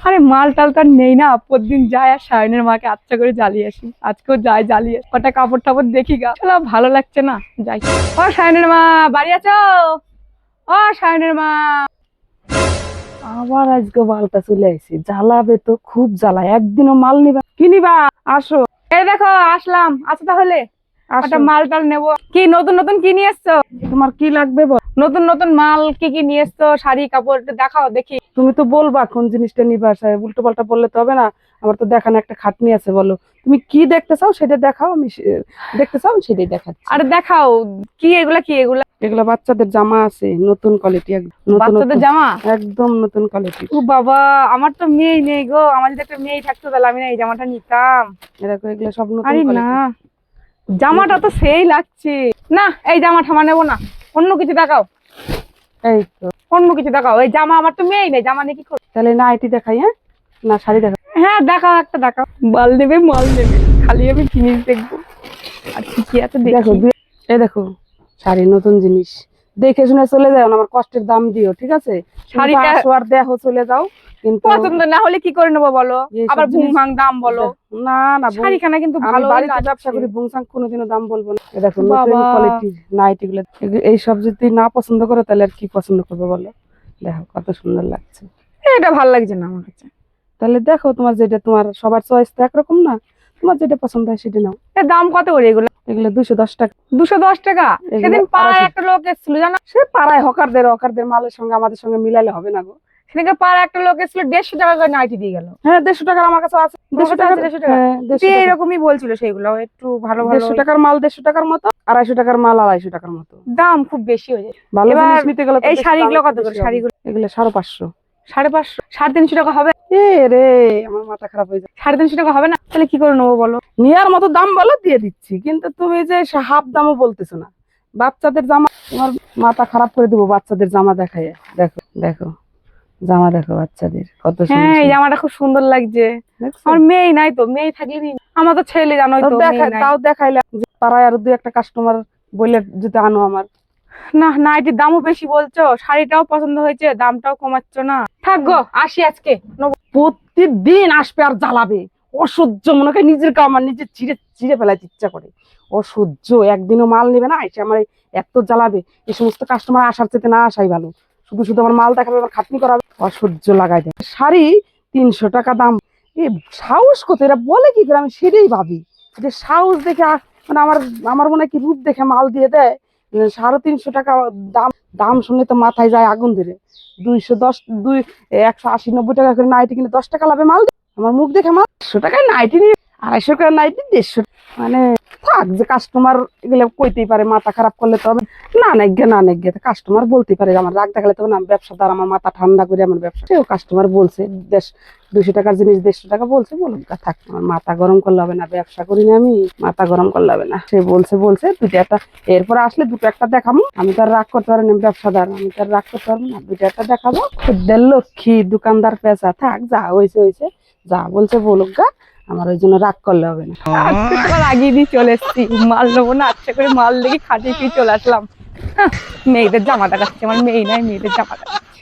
আরে মাল টাল তো আর নেই না প্রতিদিন যায় আর সায়নের মাকে আচ্ছা করে জ্বালিয়ে আসি। আজকেও যায় জ্বালিয়ে কটা কাপড় টাপড় দেখি গা। চলো ভালো লাগছে না। যাই। ও সায়নের মা বাড়ি আছো? ও সায়নের মা। আবার আজকে মালটা চলে আসি জ্বালাবে তো খুব জ্বালা একদিনও মাল নিবা কি নিবা? আসো। এই দেখো আসলাম। আচ্ছা তাহলে একটা মাল টাল নেব। কি নতুন নতুন কি নিয়ে এসছো? তোমার কি লাগবে বল? নতুন নতুন মাল কি কি নিয়ে এসছো? শাড়ি কাপড় একটু দেখাও দেখি। তুমি তো বলবা কোন জিনিসটা নিবা সাহেব উল্টো পাল্টা বললে তো হবে না। আমার তো দেখানো একটা খাটনি আছে বলো। তুমি কি দেখতে চাও সেটা দেখাও আমি দেখতে চাও সেটাই দেখাচ্ছি। আরে দেখাও কি এগুলা কি এগুলা? এগুলা বাচ্চাদের জামা আছে নতুন কোয়ালিটি বাচ্চাদের জামা? একদম নতুন কোয়ালিটি ও বাবা আমার তো মেয়েই নেই গো। আমার যদি একটা মেয়ে থাকতো তাহলে আমি না এই জামাটা নিতাম। এরকম এগুলো সব নতুন আরে না জামাটা তো সেই লাগছে। না এই জামা ঠামা নেব না। অন্য কিছু দেখাও। এই তো অন্য কিছু দেখাও। এই জামা আমার তো মেয়েই নেই জামা নিয়ে কি করব? তাহলে নাইটি দেখাই হ্যাঁ? না শাড়ি দেখাই হ্যাঁ দেখাও একটা দেখাও। মাল নেবে মাল নেবে। খালি আমি জিনিস দেখব। আর কি কি আছে দেখো। এই দেখো শাড়ি নতুন জিনিস। দেখে শুনে চলে যাও না আমার কষ্টের দাম দিও ঠিক আছে? শাড়িটা- আর দেখো চলে যাও। কিন্তু পছন্দ না হলে কি করে নেব বলো? আবার জিনিস- দাম বলো। না না শাড়িখানা কিন্তু ভালো বাড়িতে ব্যবসা করি বুংসাং কোনোদিনও দাম বলব না। দেখো নতুন বাবা। নাইটি গুলো এই সব যদি না পছন্দ করো তাহলে আর কি পছন্দ করবে বলো? দেখো কত সুন্দর লাগছে। এটা ভালো লাগছে না আমার কাছে। তাহলে দেখো তোমার যেটা তোমার সবার চয়েস তো একরকম না। তোমার যেটা পছন্দ হয় সেটা নাও। এর দাম কত করে এগুলো? এগুলো দুশো দশ টাকা। দুশো দশ টাকা? সেদিন পাড়ায় একটা লোক এসেছিল জানো? সে পাড়ায় হকারদের হকারদের মালের সঙ্গে আমাদের সঙ্গে মিলালে হবে না গো। সেদিনকে পাড়ায় একটা লোক এসেছিল দেড়শো টাকা করে নাইটি দিয়ে গেল। হ্যাঁ দেড়শো টাকার আমার কাছে আছে। দেড়শো টাকা আছে 150 টাকা? হ্যাঁ, দেড়শো টাকা। এরকমই বলছিল সেগুলো একটু ভালো ভালো দেড়শো টাকার মাল দেড়শো টাকার মতো আড়াইশো টাকার মাল আড়াইশো টাকার মতো। দাম খুব বেশি হয়ে যায়। ভালো জিনিস নিতে গেলে এই শাড়িগুলো কত করে? শাড়িগুলো এগুলো সাড়ে পাঁচশো। সাড়ে পাঁচশো? সাড়ে তিনশো টাকা হবে? এ রে আমার মাথা খারাপ হয়ে যায়। সাড়ে তিনশো টাকা হবে না? তাহলে কি করে নেব বলো? নেওয়ার মতো দাম বলো দিয়ে দিচ্ছি। কিন্তু তুমি যে হাফ দামও বলতেছো না। বাচ্চাদের জামা তোমার মাথা খারাপ করে দেবো বাচ্চাদের জামা দেখাই দেখো দেখো। জামা দেখো বাচ্চাদের কত হ্যাঁ এই জামাটা খুব সুন্দর লাগছে। আমার মেয়ে নাই তো মেয়ে থাকলে আমার তো ছেলে জানোই তাও তো দেখাই তাও দেখাইলাম পাড়ায় আর দু একটা কাস্টমার বললে যদি আনো আমার। না নাইটির দামও বেশি বলছো। শাড়িটাও পছন্দ হয়েছে দামটাও কমাচ্ছ না। থাক গো আসি আজকে। প্রতিদিন আসবে আর জ্বালাবে। অসহ্য মনে হয় নিজের কাম আমার নিজের চিড়ে চিড়ে ফেলাইতে ইচ্ছা করে। অসহ্য একদিনও মাল নেবে না এসে আমার এত জ্বালাবে। এই সমস্ত কাস্টমার আসার চেতে না আসাই ভালো। শুধু শুধু আমার মাল দেখাবে আমার খাটনি করাবে। অসহ্য লাগাই দেয়। শাড়ি তিনশো টাকা দাম। এ, সাহস কত? এরা বলে কি করে? আমি সেটাই ভাবি। যে সাহস দেখে মানে আমার আমার মনে কি রূপ দেখে মাল দিয়ে দেয়। সাড়ে তিনশো টাকা দাম দাম শুনে তো মাথায় যায় আগুন ধরে। দুইশো দশ, দুই, একশো আশি, নব্বই টাকা করে নাইটি কিনে দশ টাকা লাভে মাল। আমার মুখ দেখে মাল একশো টাকায় নাইটি নিয়ে আড়াইশো টাকা নাইটি দেড়শো। মানে থাক যে কাস্টমার এগুলো কইতেই পারে মাথা খারাপ করলে তো হবে। না নেগে না নেগে কাস্টমার বলতেই পারে আমার রাগ দেখালে তো না ব্যবসাদার আমার মাথা ঠান্ডা করে আমার ব্যবসা। সেও কাস্টমার বলছে দেশ দুশো টাকার জিনিস দেড়শো টাকা বলছে বলুক গা, থাক আমার মাথা গরম করলে হবে না ব্যবসা করি না আমি মাথা গরম করলে হবে না। সে বলছে বলছে দুটো একটা এরপর আসলে দুটো একটা দেখাবো আমি তো আর রাগ করতে পারি না ব্যবসাদার আমি তো আর রাগ করতে পারব না দুটো একটা দেখাবো। খুদ্দের লক্ষ্মী দোকানদার পেশা থাক যা হয়েছে হয়েছে যা বলছে বলুক গা। আমার ওই জন্য রাগ করলে হবে না। রাগিয়ে দিয়ে চলে এসেছি। মাল নেব না আচ্ছা করে মাল দেখে খাটিয়ে ফিরে চলে আসলাম। মেয়েদের জামাটা কাটছে আমার মেয়ে নাই, মেয়েদের জামাটা দেখাচ্ছে।